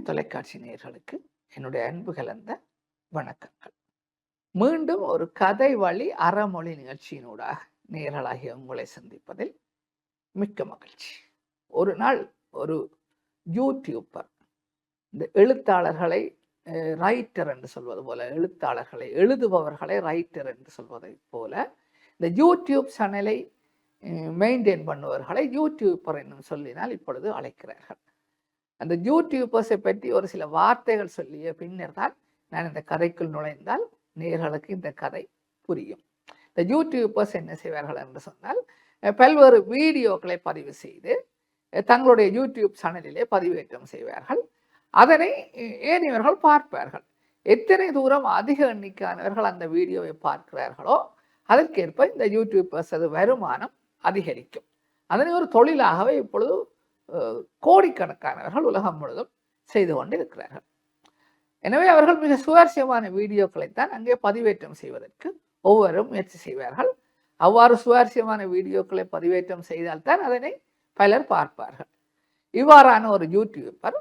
ஜெயன் தொலைக்காட்சி நேர்களுக்கு என்னுடைய அன்பு கலந்த வணக்கங்கள். மீண்டும் ஒரு கதை வழி அறமொழி நிகழ்ச்சியினூடாக நேயர்களாகிய உங்களை சந்திப்பதில் மிக்க மகிழ்ச்சி. ஒரு நாள் ஒரு யூடியூப்பர் இந்த எழுத்தாளர்களை ரைட்டர் என்று சொல்வது போல எழுத்தாளர்களை எழுதுபவர்களை ரைட்டர் என்று சொல்வதை போல இந்த யூடியூப் சேனலை மெயின்டைன் பண்ணுவவர்களை யூடியூப்பர் என்னும் சொல்லினால் இப்பொழுது அழைக்கிறார்கள். அந்த யூடியூபர்ஸை பற்றி ஒரு சில வார்த்தைகள் சொல்லிய பின்னர் தான் நான் இந்த கதைக்குள் நுழைந்தால் நேர்களுக்கு இந்த கதை புரியும். இந்த யூடியூபர்ஸ் என்ன செய்வார்கள் என்று சொன்னால் பல்வேறு வீடியோக்களை பதிவு செய்து தங்களுடைய யூடியூப் சேனலிலே பதிவேற்றம் செய்வார்கள். அதனை ஏனையவர்கள் பார்ப்பார்கள். எத்தனை தூரம் அதிக எண்ணிக்கையானவர்கள் அந்த வீடியோவை பார்க்கிறார்களோ அதற்கேற்ப இந்த யூடியூபர்ஸ் அது வருமானம் அதிகரிக்கும். அதனை ஒரு தொழிலாகவே இப்பொழுது கோடிக்கணக்கானவர்கள் உலகம் முழுதும் செய்து கொண்டு இருக்கிறார்கள் எனவே அவர்கள் மிக சுவாரஸ்யமான வீடியோக்களைத்தான் அங்கே பதிவேற்றம் செய்வதற்கு ஒவ்வொரு முயற்சி செய்வார்கள். அவ்வாறு சுவாரஸ்யமான வீடியோக்களை பதிவேற்றம் செய்தால்தான் அதனை பலர் பார்ப்பார்கள். இவ்வாறான ஒரு யூடியூபர்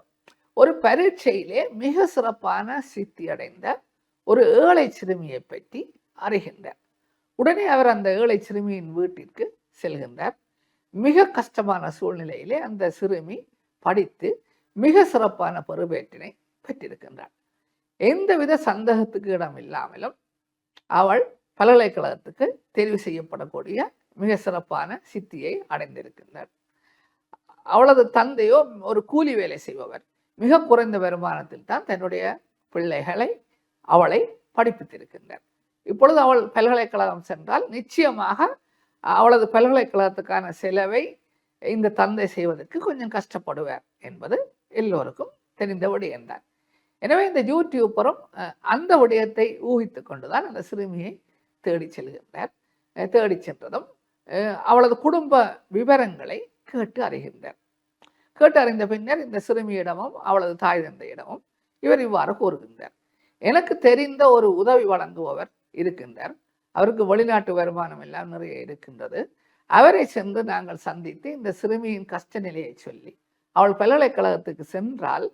ஒரு பரீட்சையிலே மிக சிறப்பான சித்தி அடைந்த ஒரு ஏழை சிறுமியை பற்றி அறிகின்றார். உடனே அவர் அந்த ஏழை சிறுமியின் வீட்டிற்கு செல்கின்றார். மிக கஷ்டமான சூழ்நிலையிலே அந்த சிறுமி படித்து மிக சிறப்பான பெருவேற்றினை பெற்றிருக்கின்றாள். எந்தவித சந்தேகத்துக்கு இடம் இல்லாமலும் அவள் பல்கலைக்கழகத்துக்கு தெரிவு செய்யப்படக்கூடிய மிக சிறப்பான சித்தியை அடைந்திருக்கின்றார் அவளது தந்தையோ ஒரு கூலி வேலை செய்பவர். மிக குறைந்த வருமானத்தில் தான் தன்னுடைய பிள்ளைகளை அவளை படிப்பித்திருக்கின்றார். இப்பொழுது அவள் பல்கலைக்கழகம் சென்றால் நிச்சயமாக அவளது பல்கலைக்கழகத்துக்கான செலவை இந்த தந்தை செய்வதற்கு கொஞ்சம் கஷ்டப்படுவார் என்பது எல்லோருக்கும் தெரிந்த விடயம்தான். எனவே இந்த யூடியூப்பரும் அந்த விடயத்தை ஊகித்து கொண்டுதான் அந்த சிறுமியை தேடி செல்கின்றார். தேடி சென்றதும் அவளது குடும்ப விவரங்களை கேட்டு அறிகின்றார். கேட்டு அறிந்த பின்னர் இந்த சிறுமியிடமும் அவளது தாய் தந்தையிடமும் இவர் இவ்வாறு கூறுகின்றார். எனக்கு தெரிந்த ஒரு உதவி வழங்குபவர் இருக்கின்றார். அவருக்கு வெளிநாட்டு வருமானம் எல்லாம் நிறைய இருக்கின்றது. அவரை சென்று நாங்கள் சந்தித்து இந்த சிறுமியின் கஷ்ட நிலையை சொல்லி அவள் பல்கலைக்கழகத்துக்கு சென்றால்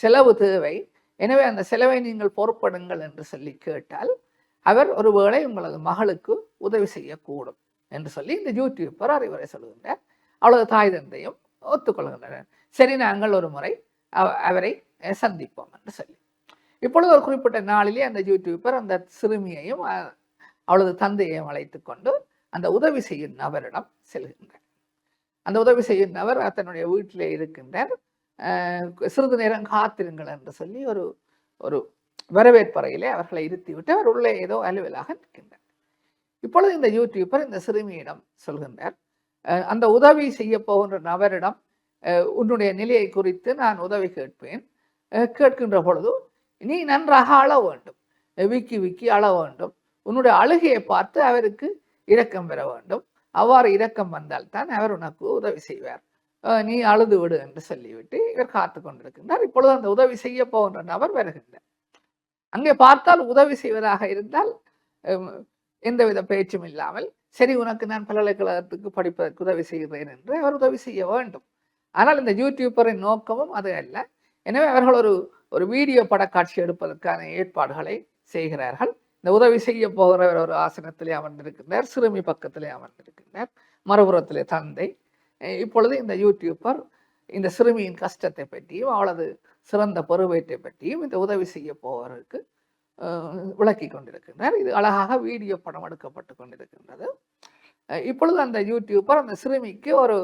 செலவு தேவை. எனவே அந்த செலவை நீங்கள் பொறுப்படுங்கள் என்று சொல்லி கேட்டால் அவர் ஒருவேளை உங்களது மகளுக்கு உதவி செய்யக்கூடும் என்று சொல்லி இந்த யூடியூப்பர் அறிவுரை சொல்கின்றார் அவளது தாய் தந்தையும் ஒத்துக்கொள்கின்றனர். சரி நாங்கள் ஒரு முறை அவரை சந்திப்போம் என்று சொல்லி. இப்பொழுது ஒரு குறிப்பிட்ட நாளிலே அந்த யூடியூப்பர் அந்த சிறுமியையும் அவளது தந்தையையும் அழைத்து கொண்டு அந்த உதவி செய்யும் நபரிடம் செல்கின்றார். அந்த உதவி செய்யும் நபர் தன்னுடைய வீட்டிலே இருக்கின்றார். சிறிது நேரம் காத்திருங்கள் என்று சொல்லி ஒரு ஒரு வரவேற்பறையிலே அவர்களை இருத்திவிட்டு அவர் உள்ளே ஏதோ அலுவலாக நிற்கின்றார். இப்பொழுது இந்த யூடியூப்பர் இந்த சிறுமியிடம் சொல்கின்றார் அந்த உதவி செய்ய போகின்ற நபரிடம் உன்னுடைய நிலையை குறித்து நான் உதவி கேட்பேன். கேட்கின்ற பொழுது நீ நன்றாக அழ வேண்டும். விக்கி விக்கி அழ வேண்டும். உன்னுடைய அழுகையை பார்த்து அவருக்கு இரக்கம் பெற வேண்டும். அவ்வாறு இரக்கம் வந்தால்தான் அவர் உனக்கு உதவி செய்வார். நீ அழுது விடு என்று சொல்லிவிட்டு இவர் காத்து கொண்டிருக்கின்றார். இப்பொழுது அந்த உதவி செய்ய போகின்ற நபர் வருகின்றார். அங்கே பார்த்தால் உதவி செய்வதாக இருந்தால் எந்தவித பேச்சும் இல்லாமல் சரி உனக்கு நான் பல்கலைக்கழகத்துக்கு படிப்பதற்கு உதவி செய்கிறேன் என்று அவர் உதவி செய்ய வேண்டும். ஆனால் இந்த யூடியூப்பரின் நோக்கமும் அது அல்ல. எனவே அவர்கள் ஒரு ஒரு வீடியோ படக்காட்சி எடுப்பதற்கான ஏற்பாடுகளை செய்கிறார்கள். இந்த உதவி செய்ய போகிறவர் ஒரு ஆசனத்திலே அமர்ந்திருக்கின்றார் சிறுமி பக்கத்திலே அமர்ந்திருக்கின்றார் மறுபுறத்திலே தந்தை. இப்பொழுது இந்த யூடியூப்பர் இந்த சிறுமியின் கஷ்டத்தை பற்றியும் அவளது சிறந்த பருவத்தை பற்றியும் இந்த உதவி செய்ய போவதற்கு விளக்கி கொண்டிருக்கின்றார் இது அழகாக வீடியோ படம் எடுக்கப்பட்டு கொண்டிருக்கின்றது. இப்பொழுது அந்த யூடியூப்பர் அந்த சிறுமிக்கு ஒரு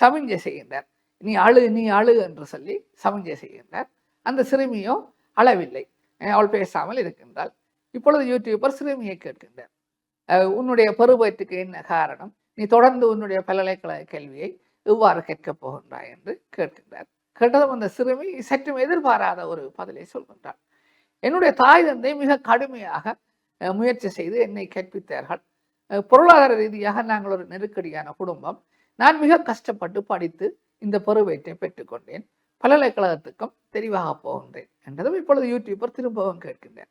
சமிஞ்சை செய்கின்றார். நீ அழு நீ அழு என்று சொல்லி சமிஞ்சை செய்கின்றார். அந்த சிறுமியோ அளவில்லை. அவள் பேசாமல் இருக்கின்றாள். இப்பொழுது யூடியூபர் சிறுமியை கேட்கின்றார். உன்னுடைய பருவத்துக்கு என்ன காரணம்? நீ தொடர்ந்து உன்னுடைய பல்கலைக்கழக கேள்வியை எவ்வாறு கேட்கப் போகின்றாய்? என்று கேட்கின்றார். கேட்டதும் அந்த சிறுமி சற்றும் எதிர்பாராத ஒரு பதிலை சொல்கின்றாள். என்னுடைய தாய் தந்தை மிக கடுமையாக முயற்சி செய்து என்னை கற்பித்தார்கள் பொருளாதார ரீதியாக நாங்கள் ஒரு நெருக்கடியான குடும்பம். நான் மிக கஷ்டப்பட்டு படித்து இந்த பருவத்தை பெற்றுக்கொண்டேன். பல்கலைக்கழகத்துக்கும் தெரிவாக போகின்றேன் என்றதும் இப்பொழுது யூடியூபர் திரும்பவும் கேட்கின்றேன்.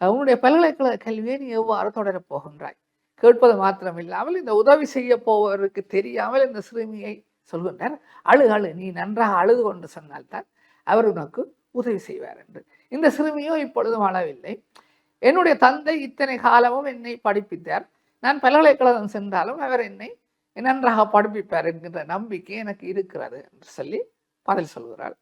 உன்னுடைய பல்கலைக்கழக கல்வியை நீ எவ்வாறு தொடரப் போகின்றாய்? கேட்பது மாத்திரம் இல்லாமல் இந்த உதவி செய்ய போவதற்கு தெரியாமல் இந்த சிறுமியை சொல்கின்றார் அழு அழு நீ நன்றாக அழுது கொண்டு சொன்னால்தான் அவர் உனக்கு உதவி செய்வார் என்று. இந்த சிறுமியோ இப்பொழுதும் அளவில்லை என்னுடைய தந்தை இத்தனை காலமும் என்னை படிப்பித்தார். நான் பல்கலைக்கழகம் சென்றாலும் அவர் என்னை நன்றாக படிப்பிப்பார் என்கின்ற நம்பிக்கை எனக்கு இருக்கிறது என்று சொல்லி பதில் சொல்கிறாள்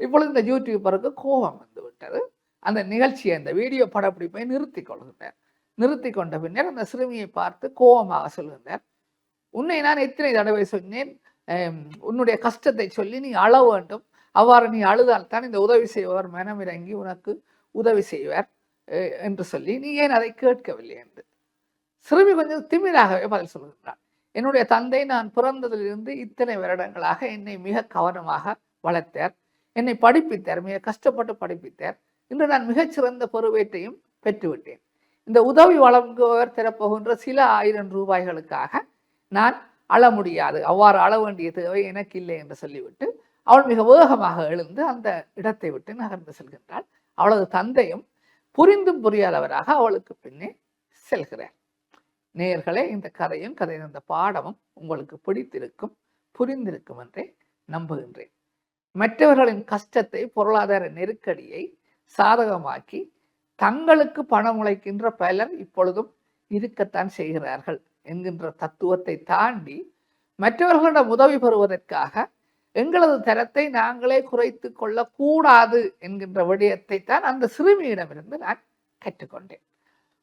இப்பொழுது இந்த யூடியூபருக்கு கோபம் வந்து விட்டது. அந்த நிகழ்ச்சியை அந்த வீடியோ படப்பிடிப்பை நிறுத்தி கொள்கின்றார் நிறுத்தி கொண்ட பின்னர் அந்த சிறுமியை பார்த்து கோபமாக சொல்கின்றார் உன்னை நான் எத்தனை தடவை சொன்னேன்? உன்னுடைய கஷ்டத்தை சொல்லி நீ அழ வேண்டும். அவ்வாறு நீ அழுதால் தான் இந்த உதவி செய்பவர் மனமிறங்கி உனக்கு உதவி செய்வார் என்று சொல்லி நீ ஏன் அதை கேட்கவில்லை? என்று. சிறுமி கொஞ்சம் திமிராகவே பதில் சொல்கின்றார் என்னுடைய தந்தை நான் பிறந்ததிலிருந்து இத்தனை வருடங்களாக என்னை மிக கவனமாக வளர்த்தார். என்னை படிப்பித்தார் மிக கஷ்டப்பட்டு படிப்பித்தார். இன்று நான் மிகச்சிறந்த பொறுப்பேற்றையும் பெற்றுவிட்டேன். இந்த உதவி வழங்குவர் தரப்போகின்ற சில ஆயிரம் ரூபாய்களுக்காக நான் அழ முடியாது அவ்வாறு அழ வேண்டிய தேவை எனக்கு இல்லை என்று சொல்லிவிட்டு அவள் மிக வேகமாக எழுந்து அந்த இடத்தை விட்டு நகர்ந்து செல்கின்றாள். அவளது தந்தையும் புரிந்தும் புரியாதவராக அவளுக்கு பின்னே செல்கிறார். நேயர்களே இந்த கதையும் கதையின் இந்த பாடமும் உங்களுக்கு பிடித்திருக்கும் புரிந்திருக்கும் என்றே நம்புகின்றேன். மற்றவர்களின் கஷ்டத்தை பொருளாதார நெருக்கடியை சாதகமாக்கி தங்களுக்கு பணம் உழைக்கின்ற பலர் இப்பொழுதும் இருக்கத்தான் செய்கிறார்கள் என்கின்ற தத்துவத்தை தாண்டி மற்றவர்களிடம் உதவி பெறுவதற்காக எங்களது தரத்தை நாங்களே குறைத்து கொள்ளக்கூடாது என்கின்ற விடயத்தை தான் அந்த சிறுமியிடமிருந்து நான் கற்றுக்கொண்டேன்.